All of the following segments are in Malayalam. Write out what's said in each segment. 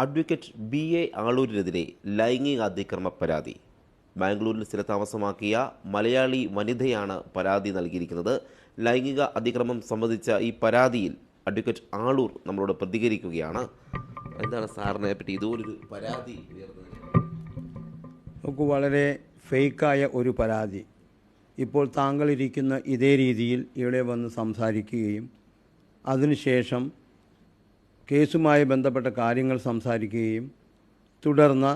അഡ്വക്കേറ്റ് ബി എ ആളൂരിനെതിരെ ലൈംഗിക അതിക്രമ പരാതി. ബാംഗ്ലൂരിൽ സ്ഥിരതാമസമാക്കിയ മലയാളി വനിതയാണ് പരാതി നൽകിയിരിക്കുന്നത്. ലൈംഗിക അതിക്രമം സംബന്ധിച്ച ഈ പരാതിയിൽ അഡ്വക്കേറ്റ് ആളൂർ നമ്മളോട് പ്രതികരിക്കുകയാണ്. എന്താണ് സാറിനെ പറ്റി ഇതുപോലൊരു പരാതി നമുക്ക് വളരെ ഫേക്കായ ഒരു പരാതി. ഇപ്പോൾ താങ്കൾ ഇരിക്കുന്ന ഇതേ രീതിയിൽ ഇവിടെ വന്ന് സംസാരിക്കുകയും അതിനുശേഷം കേസുമായി ബന്ധപ്പെട്ട കാര്യങ്ങൾ സംസാരിക്കുകയും തുടർന്ന്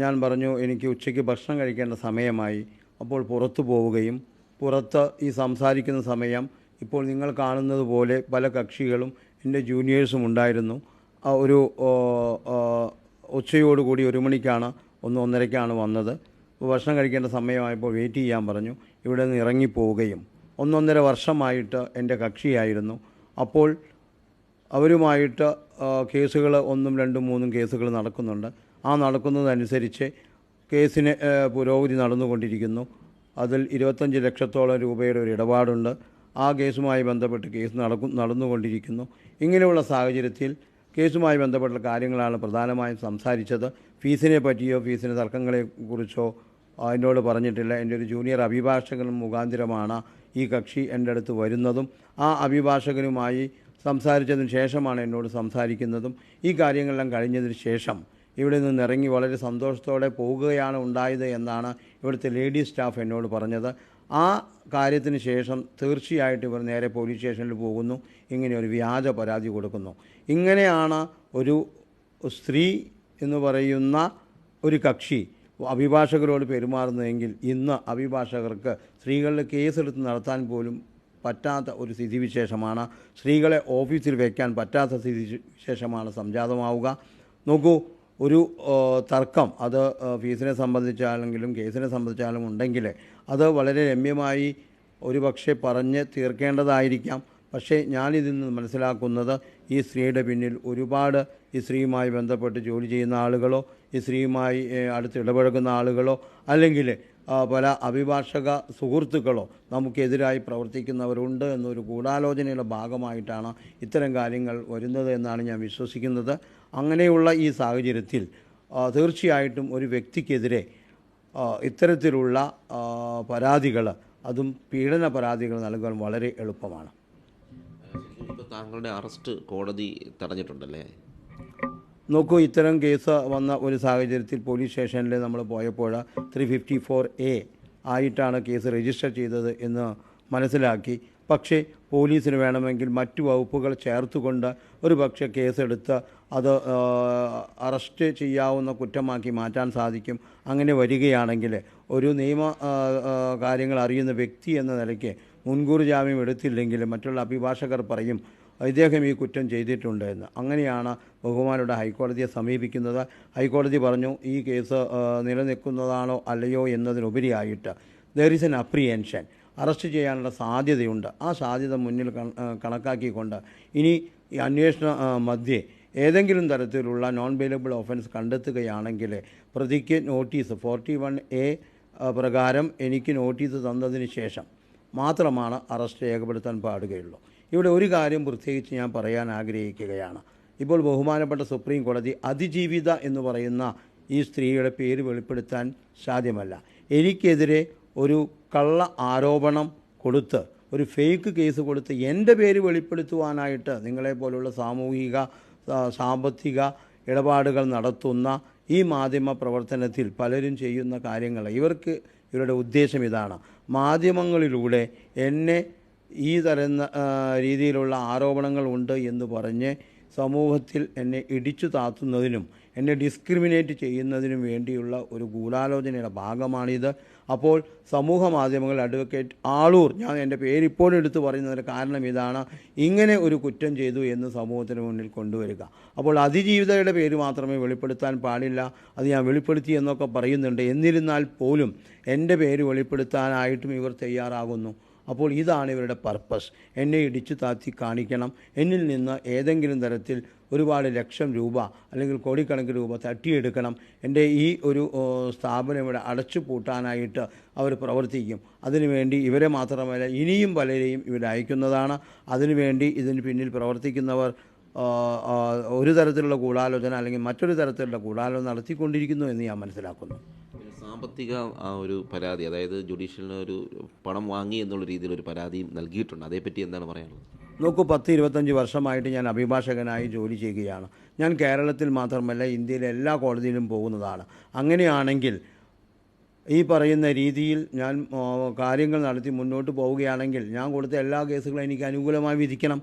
ഞാൻ പറഞ്ഞു എനിക്ക് ഉച്ചയ്ക്ക് ഭക്ഷണം കഴിക്കേണ്ട സമയമായി അപ്പോൾ പുറത്തു പോവുകയും പുറത്ത് ഈ സംസാരിക്കുന്ന സമയം ഇപ്പോൾ നിങ്ങൾ കാണുന്നത് പോലെ പല കക്ഷികളും എന്റെ ജൂനിയേഴ്സും ഉണ്ടായിരുന്നു. ഒരു ഉച്ചയോടുകൂടി ഒരു മണിക്കാണ് ഒന്ന് ഒന്നരയ്ക്കാണ് വന്നത്. ഭക്ഷണം കഴിക്കേണ്ട സമയമായപ്പോൾ വെയിറ്റ് ചെയ്യാൻ പറഞ്ഞു. ഇവിടെ നിന്ന് ഇറങ്ങിപ്പോവുകയും ഒന്നൊന്നര വർഷമായിട്ട് എന്റെ കക്ഷിയായിരുന്നു. അപ്പോൾ അവരുമായിട്ട് കേസുകൾ ഒന്നും രണ്ടും മൂന്നും കേസുകൾ നടക്കുന്നുണ്ട്. ആ നടക്കുന്നതനുസരിച്ച് കേസിന് പുരോഗതി നടന്നുകൊണ്ടിരിക്കുന്നു. അതിൽ ഇരുപത്തഞ്ച് ലക്ഷത്തോളം രൂപയുടെ ഒരു ഇടപാടുണ്ട്. ആ കേസുമായി ബന്ധപ്പെട്ട് കേസ് നടക്കും നടന്നുകൊണ്ടിരിക്കുന്നു. ഇങ്ങനെയുള്ള സാഹചര്യത്തിൽ കേസുമായി ബന്ധപ്പെട്ട കാര്യങ്ങളാണ് പ്രധാനമായും സംസാരിച്ചത്. ഫീസിനെ പറ്റിയോ ഫീസിന് തർക്കങ്ങളെക്കുറിച്ചോ കുറിച്ചോ എന്നോട് പറഞ്ഞിട്ടില്ല. എന്റെ ഒരു ജൂനിയർ അഭിഭാഷകൻ മുഖാന്തിരമാണ് ഈ കക്ഷി എന്റെ അടുത്ത് വരുന്നതും. ആ അഭിഭാഷകനുമായി സംസാരിച്ചതിന് ശേഷമാണ് എന്നോട് സംസാരിക്കുന്നതും ഈ കാര്യങ്ങളെല്ലാം കഴിഞ്ഞതിന് ശേഷം ഇവിടെ നിന്ന് ഇറങ്ങി വളരെ സന്തോഷത്തോടെ പോവുകയാണ് ഉണ്ടായത് എന്നാണ് ഇവിടുത്തെ ലേഡി സ്റ്റാഫ് എന്നോട് പറഞ്ഞത്. ആ കാര്യത്തിന് ശേഷം തീർച്ചയായിട്ടും ഇവർ നേരെ പോലീസ് സ്റ്റേഷനിൽ പോകുന്നു. ഇങ്ങനെ ഒരു വ്യാജ പരാതി കൊടുക്കുന്നു. ഇങ്ങനെയാണ് ഒരു സ്ത്രീ എന്ന് പറയുന്ന ഒരു കക്ഷി അഭിഭാഷകരോട് പെരുമാറുന്നതെങ്കിൽ ഇന്ന് അഭിഭാഷകർക്ക് സ്ത്രീകളുടെ കേസെടുത്ത് നടത്താൻ പോലും പറ്റാത്ത ഒരു സ്ഥിതിവിശേഷമാണ്. സ്ത്രീകളെ ഓഫീസിൽ വയ്ക്കാൻ പറ്റാത്ത സ്ഥിതിവിശേഷമാണ് സംജാതമാവുക. നോക്കൂ ഒരു തർക്കം അത് ഫീസിനെ സംബന്ധിച്ചാണെങ്കിലും കേസിനെ സംബന്ധിച്ചാലും ഉണ്ടെങ്കിൽ അത് വളരെ രമ്യമായി ഒരു പക്ഷേ പറഞ്ഞ് തീർക്കേണ്ടതായിരിക്കാം. പക്ഷേ ഞാനിതിൽ നിന്ന് മനസ്സിലാക്കുന്നത് ഈ സ്ത്രീയുടെ പിന്നിൽ ഒരുപാട് ഈ സ്ത്രീയുമായി ബന്ധപ്പെട്ട് ജോലി ചെയ്യുന്ന ആളുകളോ ഈ സ്ത്രീയുമായി അടുത്ത് ഇടപഴകുന്ന ആളുകളോ അല്ലെങ്കിൽ പല അഭിഭാഷക സുഹൃത്തുക്കളോ നമുക്കെതിരായി പ്രവർത്തിക്കുന്നവരുണ്ട് എന്നൊരു ഗൂഢാലോചനയുടെ ഭാഗമായിട്ടാണ് ഇത്തരം കാര്യങ്ങൾ വരുന്നത് എന്നാണ് ഞാൻ വിശ്വസിക്കുന്നത്. അങ്ങനെയുള്ള ഈ സാഹചര്യത്തിൽ തീർച്ചയായിട്ടും ഒരു വ്യക്തിക്കെതിരെ ഇത്തരത്തിലുള്ള പരാതികൾ അതും പീഡന പരാതികൾ നൽകാൻ വളരെ എളുപ്പമാണ്. താങ്കളുടെ അറസ്റ്റ് കോടതി തടഞ്ഞിട്ടുണ്ടല്ലേ? നോക്കൂ ഇത്തരം കേസ് വന്ന ഒരു സാഹചര്യത്തിൽ പോലീസ് സ്റ്റേഷനിൽ നമ്മൾ പോയപ്പോൾ ത്രീ ഫിഫ്റ്റി ഫോർ എ ആയിട്ടാണ് കേസ് രജിസ്റ്റർ ചെയ്തത് എന്ന് മനസ്സിലാക്കി. പക്ഷേ പോലീസിന് വേണമെങ്കിൽ മറ്റു വകുപ്പുകൾ ചേർത്തുകൊണ്ട് ഒരു പക്ഷേ കേസെടുത്ത് അത് അറസ്റ്റ് ചെയ്യാവുന്ന കുറ്റമാക്കി മാറ്റാൻ സാധിക്കും. അങ്ങനെ വരികയാണെങ്കിൽ ഒരു നിയമ കാര്യങ്ങൾ അറിയുന്ന വ്യക്തി എന്ന നിലയ്ക്ക് മുൻകൂർ ജാമ്യം എടുത്തില്ലെങ്കിൽ മറ്റുള്ള അഭിഭാഷകർ പറയും ഇദ്ദേഹം ഈ കുറ്റം ചെയ്തിട്ടുണ്ട് അങ്ങനെയാണ് ബഹുമാനോട് ഹൈക്കോടതിയെ സമീപിക്കുന്നത്. ഹൈക്കോടതി പറഞ്ഞു ഈ കേസ് നിലനിൽക്കുന്നതാണോ അല്ലയോ എന്നതിനുപരിയായിട്ട് there is an apprehension arrest ചെയ്യാനുള്ള സാധ്യതയുണ്ട്. ആ സാധ്യത മുന്നിൽ കണക്കാക്കിക്കൊണ്ട് ഇനി ഈ അന്വേഷണ മധ്യേ ഏതെങ്കിലും തരത്തിലുള്ള നോൺ ബെയിലബിൾ ഓഫൻസ് കണ്ടെത്തുകയാണെങ്കിൽ പ്രതിക്ക് നോട്ടീസ് ഫോർട്ടി വൺ എ പ്രകാരം എനിക്ക് നോട്ടീസ് തന്നതിന് ശേഷം മാത്രമാണ് അറസ്റ്റ് രേഖപ്പെടുത്താൻ പാടുകയുള്ളൂ. ഇവിടെ ഒരു കാര്യം പ്രത്യേകിച്ച് ഞാൻ പറയാൻ ആഗ്രഹിക്കുകയാണ്. ഇപ്പോൾ ബഹുമാനപ്പെട്ട സുപ്രീം കോടതി അതിജീവിത എന്ന് പറയുന്ന ഈ സ്ത്രീയുടെ പേര് വെളിപ്പെടുത്താൻ സാധ്യമല്ല. എനിക്കെതിരെ ഒരു കള്ള ആരോപണം കൊടുത്ത് ഒരു ഫേക്ക് കേസ് കൊടുത്ത് എന്റെ പേര് വെളിപ്പെടുത്തുവാനായിട്ട് നിങ്ങളെപ്പോലുള്ള സാമൂഹിക സാമ്പത്തിക ഇടപാടുകൾ നടത്തുന്ന ഈ മാധ്യമ പ്രവർത്തനത്തിൽ പലരും ചെയ്യുന്ന കാര്യങ്ങൾ ഇവർക്ക് ഇവരുടെ ഉദ്ദേശം ഇതാണ്. മാധ്യമങ്ങളിലൂടെ എന്നെ ഈ തരുന്ന രീതിയിലുള്ള ആരോപണങ്ങൾ ഉണ്ട് എന്ന് പറഞ്ഞ് സമൂഹത്തിൽ എന്നെ ഇടിച്ചു താത്തുന്നതിനും എന്നെ ഡിസ്ക്രിമിനേറ്റ് ചെയ്യുന്നതിനും വേണ്ടിയുള്ള ഒരു ഗൂഢാലോചനയുടെ ഭാഗമാണിത്. അപ്പോൾ സമൂഹ മാധ്യമങ്ങൾ അഡ്വക്കേറ്റ് ആളൂർ ഞാൻ എന്റെ പേര് ഇപ്പോഴും എടുത്തു പറയുന്നതിന് കാരണം ഇതാണ്. ഇങ്ങനെ ഒരു കുറ്റം ചെയ്തു എന്ന് സമൂഹത്തിന് മുന്നിൽ കൊണ്ടുവരിക. അപ്പോൾ അതിജീവിതയുടെ പേര് മാത്രമേ വെളിപ്പെടുത്താൻ പാടില്ല. അത് ഞാൻ വെളിപ്പെടുത്തി എന്നൊക്കെ പറയുന്നുണ്ട്. എന്നിരുന്നാൽ പോലും എന്റെ പേര് വെളിപ്പെടുത്താനായിട്ടും ഇവർ തയ്യാറാകുന്നു. അപ്പോൾ ഇതാണ് ഇവരുടെ പർപ്പസ് എന്നെ ഇടിച്ചു താത്തി കാണിക്കണം. എന്നിൽ നിന്ന് ഏതെങ്കിലും തരത്തിൽ ഒരുപാട് ലക്ഷം രൂപ അല്ലെങ്കിൽ കോടിക്കണക്കിന് രൂപ തട്ടിയെടുക്കണം. എന്റെ ഈ ഒരു സ്ഥാപനം ഇവിടെ അടച്ചു പൂട്ടാനായിട്ട് അവർ പ്രവർത്തിക്കും. അതിനുവേണ്ടി ഇവരെ മാത്രമല്ല ഇനിയും പലരെയും ഇവിടെ അയക്കുന്നതാണ്. അതിനുവേണ്ടി ഇതിന് പിന്നിൽ പ്രവർത്തിക്കുന്നവർ ഒരു തരത്തിലുള്ള കൂടാലോചന അല്ലെങ്കിൽ മറ്റൊരു തരത്തിലുള്ള കൂടാലോചന നടത്തിക്കൊണ്ടിരിക്കുന്നു എന്ന് ഞാൻ മനസ്സിലാക്കുന്നു. സാമ്പത്തിക ആ ഒരു പരാതി അതായത് ജുഡീഷ്യലിന് ഒരു പണം വാങ്ങി എന്നുള്ള രീതിയിൽ ഒരു പരാതിയും നൽകിയിട്ടുണ്ട്. അതേപ്പറ്റി എന്താണ് പറയാനുള്ളത്? നോക്കൂ പത്ത് ഇരുപത്തഞ്ച് വർഷമായിട്ട് ഞാൻ അഭിഭാഷകനായി ജോലി ചെയ്യുകയാണ്. ഞാൻ കേരളത്തിൽ മാത്രമല്ല ഇന്ത്യയിലെ എല്ലാ കോടതിയിലും പോകുന്നതാണ്. അങ്ങനെയാണെങ്കിൽ ഈ പറയുന്ന രീതിയിൽ ഞാൻ കാര്യങ്ങൾ നടത്തി മുന്നോട്ട് പോവുകയാണെങ്കിൽ ഞാൻ കൊടുത്ത എല്ലാ കേസുകളും എനിക്ക് അനുകൂലമായി വിധിക്കണം.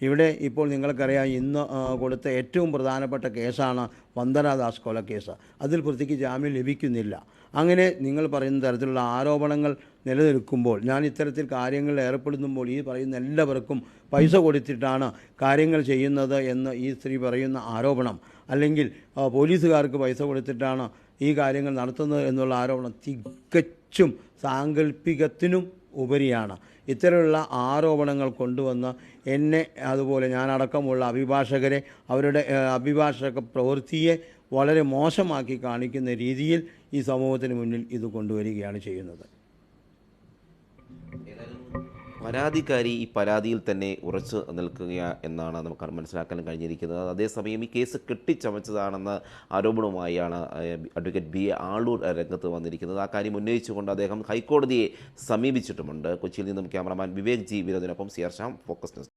ഇവിടെ ഇപ്പോൾ നിങ്ങൾക്കറിയാം ഇന്ന് കൊടുത്ത ഏറ്റവും പ്രധാനപ്പെട്ട കേസാണ് വന്ദനാദാസ് കൊലക്കേസ് അതിൽ പ്രതിക്ക് ജാമ്യം ലഭിക്കുന്നില്ല. അങ്ങനെ നിങ്ങൾ പറയുന്ന തരത്തിലുള്ള ആരോപണങ്ങൾ നിലനിൽക്കുമ്പോൾ ഞാൻ ഇത്തരത്തിൽ കാര്യങ്ങളിൽ ഏർപ്പെടുമ്പോൾ ഈ പറയുന്ന എല്ലാവർക്കും പൈസ കൊടുത്തിട്ടാണ് കാര്യങ്ങൾ ചെയ്യുന്നത് എന്ന് ഈ സ്ത്രീ പറയുന്ന ആരോപണം. അല്ലെങ്കിൽ പോലീസുകാർക്ക് പൈസ കൊടുത്തിട്ടാണ് ഈ കാര്യങ്ങൾ നടത്തുന്നത് എന്നുള്ള ആരോപണം തികച്ചും സാങ്കല്പികത്തിനും ഉപരിയാണ്. ഇത്തരമുള്ള ആരോപണങ്ങൾ കൊണ്ടുവന്ന് എന്നെ അതുപോലെ ഞാനടക്കമുള്ള അഭിഭാഷകരെ അവരുടെ അഭിഭാഷക പ്രവൃത്തിയെ വളരെ മോശമാക്കി കാണിക്കുന്ന രീതിയിൽ ഈ സമൂഹത്തിന് മുന്നിൽ ഇത് കൊണ്ടുവരികയാണ് ചെയ്യുന്നത്. പരാതിക്കാരി ഈ പരാതിയിൽ തന്നെ ഉറച്ചു നിൽക്കുക എന്നാണ് നമുക്ക് മനസ്സിലാക്കാൻ കഴിഞ്ഞിരിക്കുന്നത്. അതേസമയം ഈ കേസ് കെട്ടിച്ചമച്ചതാണെന്ന ആരോപണവുമായാണ് അഡ്വക്കേറ്റ് ബി എ ആളൂർ രംഗത്ത് വന്നിരിക്കുന്നത്. ആ കാര്യം ഉന്നയിച്ചുകൊണ്ട് അദ്ദേഹം ഹൈക്കോടതിയെ സമീപിച്ചിട്ടുമുണ്ട്. കൊച്ചിയിൽ നിന്നും ക്യാമറമാൻ വിവേക് ജി വിനോദിനൊപ്പം സിയർഷാം ഫോക്കസ് ന്യൂസ്.